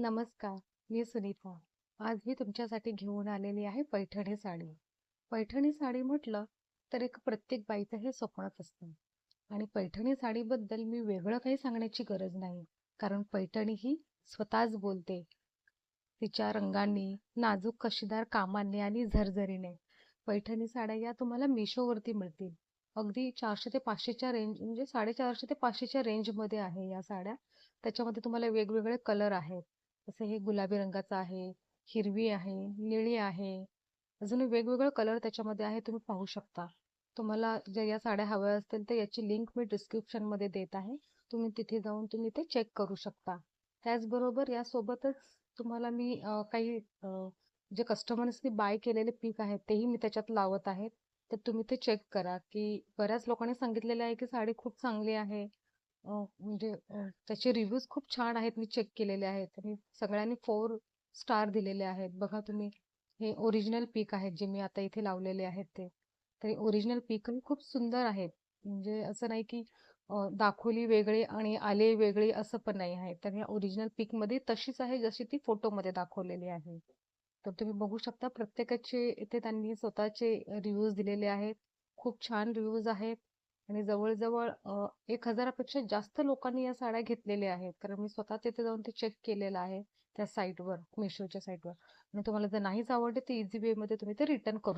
नमस्कार, मी सुनीता. आज मी तुमच्यासाठी घेऊन आलेली आहे पैठणी साडी. पैठणी साडी म्हटलं तर एक प्रत्येक बाईचं हे स्वप्नच असतं आणि पैठणी साडीबद्दल मी वेगळं काही सांगण्याची गरज नाही. कारण पैठणी ही स्वतःच बोलते. तिच्या रंगांनी, नाजूक कशीदार कामांनी आणि झरझरीने. पैठणी साड्या या तुम्हाला मिशोवरती मिळतील. अगदी चारशे ते 500च्या रेंज म्हणजे 450 ते 500च्या रेंजमध्ये आहे या साड्या. त्याच्यामध्ये तुम्हाला वेगवेगळे कलर आहेत. जसं हे गुलाबी रंगाचं आहे, हिरवी आहे, निळी आहे. अजून वेगवेगळे कलर त्याच्यामध्ये आहे तुम्ही पाहू शकता. तुम्हाला जर या साड्या हव्या असतील तर याची लिंक मी डिस्क्रिप्शनमध्ये देत आहे. तुम्ही तिथे जाऊन तुम्ही ते चेक करू शकता. त्याचबरोबर यासोबतच तुम्हाला मी काही जे कस्टमर्सनी बाय केलेले पीक आहेत तेही मी त्याच्यात लावत आहे. तर तुम्ही ते चेक करा, की बऱ्याच लोकांनी सांगितलेलं आहे, की साडी खूप चांगली आहे. अ, म्हणजे अ, त्याचे रिव्ह्यूज खूप छान आहेत. मी चेक केलेले आहेत आणि सगळ्यांनी 4 स्टार दिलेले आहेत. बघा तुम्ही हे ओरिजिनल पीक आहेत जे मी आता इथे लावलेले आहेत ते. तर ओरिजिनल पीकही खूप सुंदर आहेत. म्हणजे असं नाही की अ, दाखवली वेगळी आणि आले वेगळी असं पण नाही आहे. तर या ओरिजिनल पीकमध्ये तशीच आहे जशी ती फोटोमध्ये दाखवलेली आहे. तर तुम्ही बघू शकता प्रत्येकाचे इथे त्यांनी स्वतःचे रिव्ह्यूज दिलेले आहेत. खूप छान रिव्ह्यूज आहेत आणि जवळ-जवळ अ, 1000 पेक्षा जास्त लोकांनी या साड्या घेतलेल्या आहेत. कारण मी स्वतः तिथे जाऊन ते चेक केलेलं आहे त्या साईटवर, मिशोच्या साईटवर आणि तुम्हाला जर नाहीच आवडले तर इझी वेमध्ये तुम्ही ते रिटर्न करू